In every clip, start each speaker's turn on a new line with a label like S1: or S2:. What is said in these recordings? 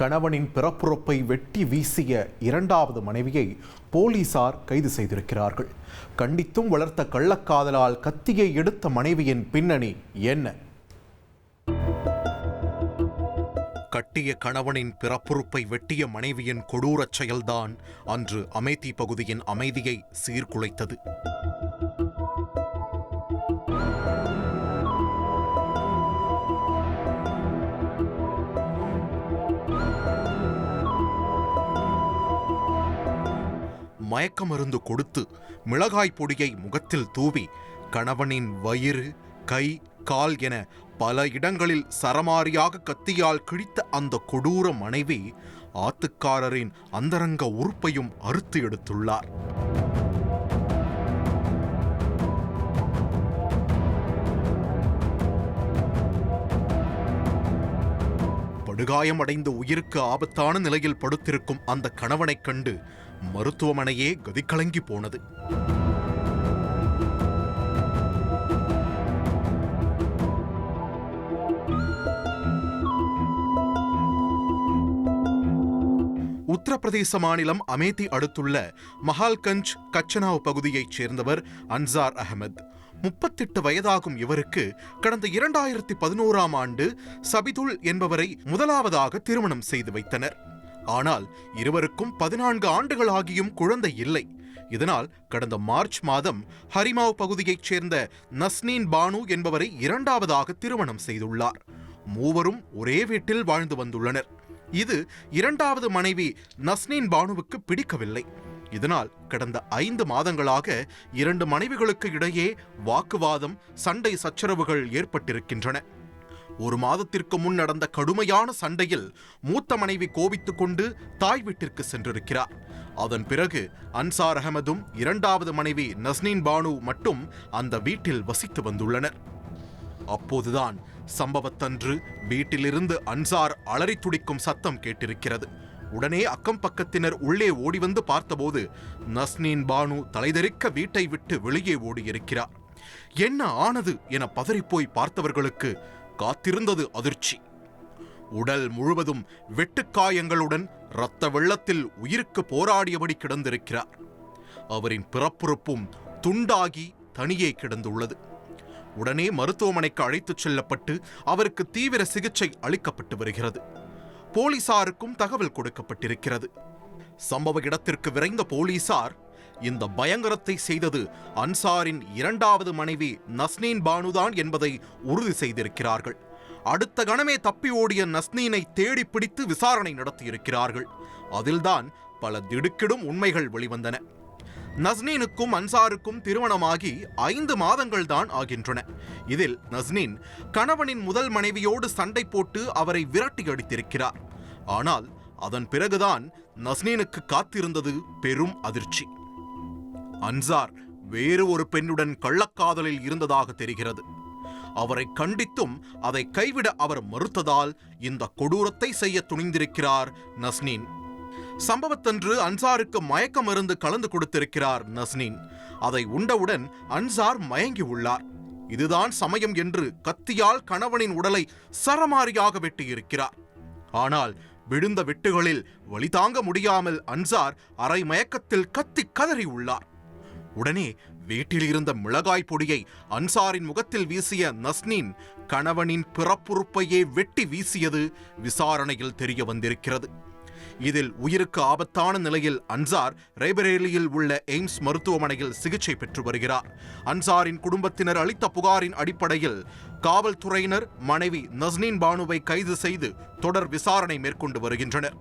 S1: கணவனின் பிறப்புறுப்பை வெட்டி வீசிய இரண்டாவது மனைவியை போலீசார் கைது செய்திருக்கிறார்கள். கண்டித்தும் வளர்த்த கள்ளக்காதலால் கத்தியை எடுத்த மனைவியின் பின்னணி என்ன? கட்டிய கணவனின் பிறப்புறுப்பை வெட்டிய மனைவியின் கொடூரச் செயல்தான் அன்று அமேதி பகுதியின் அமைதியை சீர்குலைத்தது. மயக்க மருந்து கொடுத்து மிளகாய் பொடியை முகத்தில் தூவி கணவனின் வயிறு கை கால் என பல இடங்களில் சரமாரியாக கத்தியால் கிழித்த அந்த கொடூர மனைவி ஆத்துக்காரரின் அந்தரங்க உறுப்பையும் அறுத்து எடுத்துள்ளார். படுகாயமடைந்து உயிருக்கு ஆபத்தான நிலையில் படுத்திருக்கும் அந்த கணவனைக் கண்டு மருத்துவமனையே கதிகலங்கி போனது. உத்தரப்பிரதேச மாநிலம் அமேதி அடுத்துள்ள மஹால்கஞ்ச் கச்சனாவ் பகுதியைச் சேர்ந்தவர் அன்சார் அகமது முப்பத்தெட்டு வயதாகும் இவருக்கு கடந்த இரண்டாயிரத்தி பதினோராம் ஆண்டு சபிதுல் என்பவரை முதலாவதாக திருமணம் செய்து வைத்தனர். ஆனால் இருவருக்கும் பதினான்கு ஆண்டுகளாகியும் குழந்தை இல்லை. இதனால் கடந்த மார்ச் மாதம் ஹரிமாவ் பகுதியைச் சேர்ந்த நஸ்னீன் பானு என்பவரை இரண்டாவதாக திருமணம் செய்துள்ளார். மூவரும் ஒரே வீட்டில் வாழ்ந்து வந்துள்ளனர். இது இரண்டாவது மனைவி நஸ்னீன் பானுவுக்கு பிடிக்கவில்லை. இதனால் கடந்த ஐந்து மாதங்களாக இரண்டு மனைவிகளுக்கு இடையே வாக்குவாதம் சண்டை சச்சரவுகள் ஏற்பட்டிருக்கின்றன. ஒரு மாதத்திற்கு முன் நடந்த கடுமையான சண்டையில் மூத்த மனைவி கோபித்துக் கொண்டு தாய் வீட்டிற்கு சென்றிருக்கிறார். அதன் பிறகு அன்சார் அகமதும் இரண்டாவது மனைவி நஸ்னீன் பானு மட்டும் அந்த வீட்டில் வசித்து வந்துள்ளனர். அப்போதுதான் சம்பவத்தன்று வீட்டிலிருந்து அன்சார் அலறி துடிக்கும் சத்தம் கேட்டிருக்கிறது. உடனே அக்கம் பக்கத்தினர் உள்ளே ஓடி வந்து பார்த்தபோது நஸ்னீன் பானு தலைதெறிக்க வீட்டை விட்டு வெளியே ஓடியிருக்கிறார். என்ன ஆனது? என பதறிப்போய் பார்த்தவர்களுக்கு காத்திருந்தது அதிர்ச்சி. உடல் முழுவதும் வெட்டுக்காயங்களுடன் இரத்த வெள்ளத்தில் உயிருக்கு போராடியபடி கிடந்திருக்கிறார். அவரின் பிறப்புறுப்பும் துண்டாகி தனியே கிடந்துள்ளது. உடனே மருத்துவமனைக்கு அழைத்துச் செல்லப்பட்டு அவருக்கு தீவிர சிகிச்சை அளிக்கப்பட்டு வருகிறது. போலீசாருக்கும் தகவல் கொடுக்கப்பட்டிருக்கிறது. சம்பவ இடத்திற்கு விரைந்த போலீசார் இந்த பயங்கரத்தை செய்தது அன்சாரின் இரண்டாவது மனைவி நஸ்னீன் பானுதான் என்பதை உறுதி செய்திருக்கிறார்கள். அடுத்த கணமே தப்பி ஓடிய நஸ்னீனை தேடி பிடித்து விசாரணை நடத்தியிருக்கிறார்கள். அதில்தான் பல திடுக்கிடும் உண்மைகள் வெளிவந்தன. நஸ்னீனுக்கும் அன்சாருக்கும் திருமணமாகி ஐந்து மாதங்கள் தான் ஆகின்றன. இதில் நஸ்னீன் கணவனின் முதல் மனைவியோடு சண்டை போட்டு அவரை விரட்டி அடித்திருக்கிறார். ஆனால் அதன் பிறகுதான் நஸ்னீனுக்கு காத்திருந்தது பெரும் அதிர்ச்சி. அன்சார் வேறு ஒரு பெண்ணுடன் கள்ளக்காதலில் இருந்ததாக தெரிகிறது. அவரை கண்டித்தும் அதை கைவிட அவர் மறுத்ததால் இந்த கொடூரத்தை செய்ய துணிந்திருக்கிறார் நஸ்னீன். சம்பவத்தன்று அன்சாருக்கு மயக்க மருந்து கலந்து கொடுத்திருக்கிறார் நஸ்னின். அதை உண்டவுடன் அன்சார் மயங்கி உள்ளார். இதுதான் சமயம் என்று கத்தியால் கணவனின் உடலை சரமாரியாக வெட்டியிருக்கிறார். ஆனால் விழுந்த வெட்டுகளில் வழி தாங்க முடியாமல் அன்சார் அரை மயக்கத்தில் கத்தி கதறி உள்ளார். உடனே வீட்டில் இருந்த மிளகாய் பொடியை அன்சாரின் முகத்தில் வீசிய நஸ்னின் கணவனின் பிறப்புறுப்பையே வெட்டி வீசியது விசாரணையில் தெரிய வந்திருக்கிறது இதில் உயிருக்கு ஆபத்தான நிலையில் அன்சார் ரேபரேலியில் உள்ள எய்ம்ஸ் மருத்துவமனையில் சிகிச்சை பெற்று வருகிறார். அன்சாரின் குடும்பத்தினர் அளித்த புகாரின் அடிப்படையில் காவல்துறையினர் மனைவி நஸ்னீன் பானுவை கைது செய்து தொடர் விசாரணை மேற்கொண்டு வருகின்றனர்.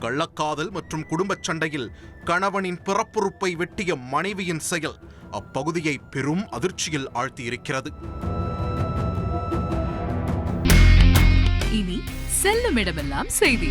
S1: கள்ளக்காதல் மற்றும் குடும்பச் சண்டையில் கணவனின் பிறப்புறுப்பை வெட்டிய மனைவியின் செயல் அப்பகுதியை பெரும் அதிர்ச்சியில் ஆழ்த்தியிருக்கிறது.
S2: இனி செல்லும் இடமெல்லாம் செய்தி.